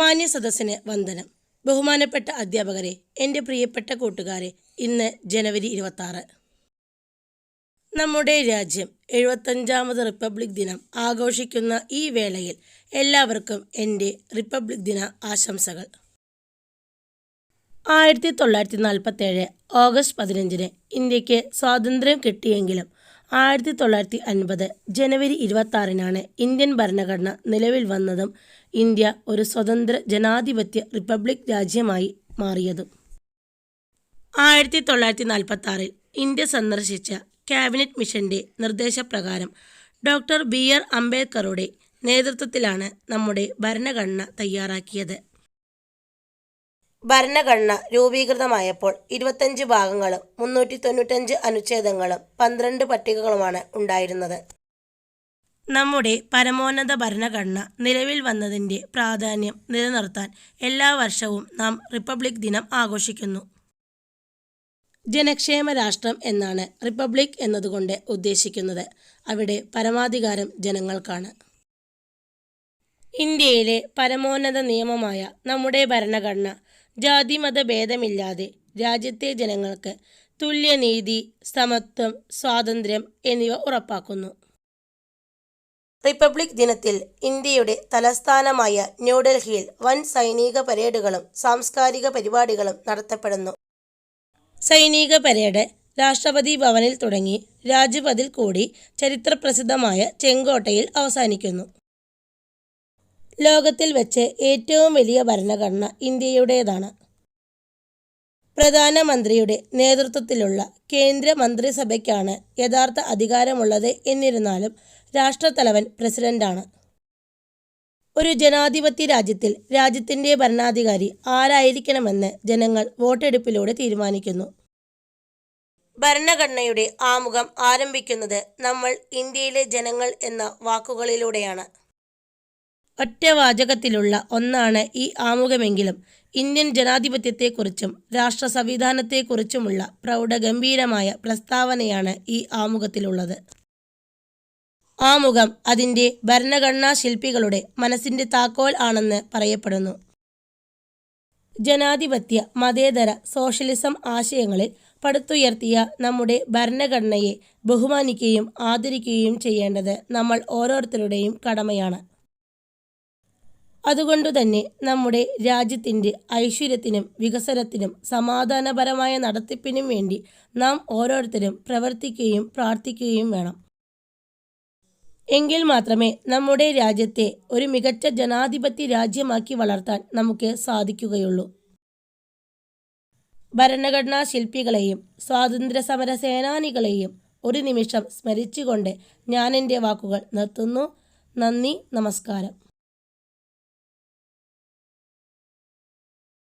മാന്യ സദസ്സിന് വന്ദനം. ബഹുമാനപ്പെട്ട അധ്യാപകരെ എന്റെ പ്രിയപ്പെട്ട കൂട്ടുകാരെ ഇന്ന് ജനുവരി ഇരുപത്തി ആറ് നമ്മുടെ രാജ്യം എഴുപത്തഞ്ചാമത് റിപ്പബ്ലിക് ദിനം ആഘോഷിക്കുന്ന ഈ വേളയിൽ എല്ലാവർക്കും എന്റെ റിപ്പബ്ലിക് ദിന ആശംസകൾ. ആയിരത്തി തൊള്ളായിരത്തി നാൽപ്പത്തേഴ് ഓഗസ്റ്റ് പതിനഞ്ചിന് ഇന്ത്യയ്ക്ക് സ്വാതന്ത്ര്യം കിട്ടിയെങ്കിലും ആയിരത്തി തൊള്ളായിരത്തി അൻപത് ജനുവരി ഇരുപത്തി ആറിനാണ് ഇന്ത്യൻ ഭരണഘടന നിലവിൽ വന്നതും ഇന്ത്യ ഒരു സ്വതന്ത്ര ജനാധിപത്യ റിപ്പബ്ലിക് രാജ്യമായി മാറിയതും. ആയിരത്തി തൊള്ളായിരത്തി നാൽപ്പത്തി ആറിൽ ഇന്ത്യ സന്ദർശിച്ച ക്യാബിനറ്റ് മിഷന്റെ നിർദ്ദേശപ്രകാരം ഡോക്ടർ ബി. ആർ. അംബേദ്കറുടെ നേതൃത്വത്തിലാണ് നമ്മുടെ ഭരണഘടന തയ്യാറാക്കിയത്. ഭരണഘടന രൂപീകൃതമായപ്പോൾ ഇരുപത്തഞ്ച് ഭാഗങ്ങളും മുന്നൂറ്റി തൊണ്ണൂറ്റഞ്ച് അനുച്ഛേദങ്ങളും പന്ത്രണ്ട് പട്ടികകളുമാണ് ഉണ്ടായിരുന്നത്. നമ്മുടെ പരമോന്നത ഭരണഘടന നിലവിൽ വന്നതിന്റെ പ്രാധാന്യം നിലനിർത്താൻ എല്ലാ വർഷവും നാം റിപ്പബ്ലിക് ദിനം ആഘോഷിക്കുന്നു. ജനക്ഷേമ രാഷ്ട്രം എന്നാണ് റിപ്പബ്ലിക് എന്നതുകൊണ്ട് ഉദ്ദേശിക്കുന്നത്. അവിടെ പരമാധികാരം ജനങ്ങൾക്കാണ്. ഇന്ത്യയിലെ പരമോന്നത നിയമമായ നമ്മുടെ ഭരണഘടന ജാതിമത ഭേദമില്ലാതെ രാജ്യത്തെ ജനങ്ങൾക്ക് തുല്യനീതി സമത്വം സ്വാതന്ത്ര്യം എന്നിവ ഉറപ്പാക്കുന്നു. റിപ്പബ്ലിക് ദിനത്തിൽ ഇന്ത്യയുടെ തലസ്ഥാനമായ ന്യൂഡൽഹിയിൽ വൻ സൈനിക പരേഡുകളും സാംസ്കാരിക പരിപാടികളും നടത്തപ്പെടുന്നു. സൈനിക പരേഡ് രാഷ്ട്രപതി ഭവനിൽ തുടങ്ങി രാജ്പഥിൽ കൂടി ചരിത്രപ്രസിദ്ധമായ ചെങ്കോട്ടയിൽ അവസാനിക്കുന്നു. ലോകത്തിൽ വെച്ച് ഏറ്റവും വലിയ ഭരണഘടന ഇന്ത്യയുടേതാണ്. പ്രധാനമന്ത്രിയുടെ നേതൃത്വത്തിലുള്ള കേന്ദ്ര മന്ത്രിസഭയ്ക്കാണ് യഥാർത്ഥ അധികാരമുള്ളത് എന്നിരുന്നാലും രാഷ്ട്രത്തലവൻ പ്രസിഡന്റാണ്. ഒരു ജനാധിപത്യ രാജ്യത്തിൽ രാജ്യത്തിന്റെ ഭരണാധികാരി ആരായിരിക്കണമെന്ന് ജനങ്ങൾ വോട്ടെടുപ്പിലൂടെ തീരുമാനിക്കുന്നു. ഭരണഘടനയുടെ ആമുഖം ആരംഭിക്കുന്നത് നമ്മൾ ഇന്ത്യയിലെ ജനങ്ങൾ എന്ന വാക്കുകളിലൂടെയാണ്. ഒറ്റ വാചകത്തിലുള്ള ഒന്നാണ് ഈ ആമുഖമെങ്കിലും ഇന്ത്യൻ ജനാധിപത്യത്തെക്കുറിച്ചും രാഷ്ട്ര സംവിധാനത്തെക്കുറിച്ചുമുള്ള പ്രൗഢഗംഭീരമായ പ്രസ്താവനയാണ് ഈ ആമുഖത്തിലുള്ളത്. ആമുഖം അതിന്റെ ഭരണഘടനാ ശില്പികളുടെ മനസ്സിന്റെ താക്കോൽ ആണെന്ന് പറയപ്പെടുന്നു. ജനാധിപത്യ മതേതര സോഷ്യലിസം ആശയങ്ങളിൽ പടുത്തുയർത്തിയ നമ്മുടെ ഭരണഘടനയെ ബഹുമാനിക്കുകയും ആദരിക്കുകയും ചെയ്യേണ്ടത് നമ്മൾ ഓരോരുത്തരുടെയും കടമയാണ്. അതുകൊണ്ടുതന്നെ നമ്മുടെ രാജ്യത്തിന്റെ ഐശ്വര്യത്തിനും വികസനത്തിനും സമാധാനപരമായ നടത്തിപ്പിനും വേണ്ടി നാം ഓരോരുത്തരും പ്രവർത്തിക്കുകയും പ്രാർത്ഥിക്കുകയും വേണം. എങ്കിൽ മാത്രമേ നമ്മുടെ രാജ്യത്തെ ഒരു മികച്ച ജനാധിപത്യ രാജ്യമാക്കി വളർത്താൻ നമുക്ക് സാധിക്കുകയുള്ളൂ. ഭരണഘടനാ ശില്പികളെയും സ്വാതന്ത്ര്യ സമര സേനാനികളെയും ഒരു നിമിഷം സ്മരിച്ചുകൊണ്ട് ഞാൻ എന്റെ വാക്കുകൾ നിർത്തുന്നു. നന്ദി നമസ്കാരം.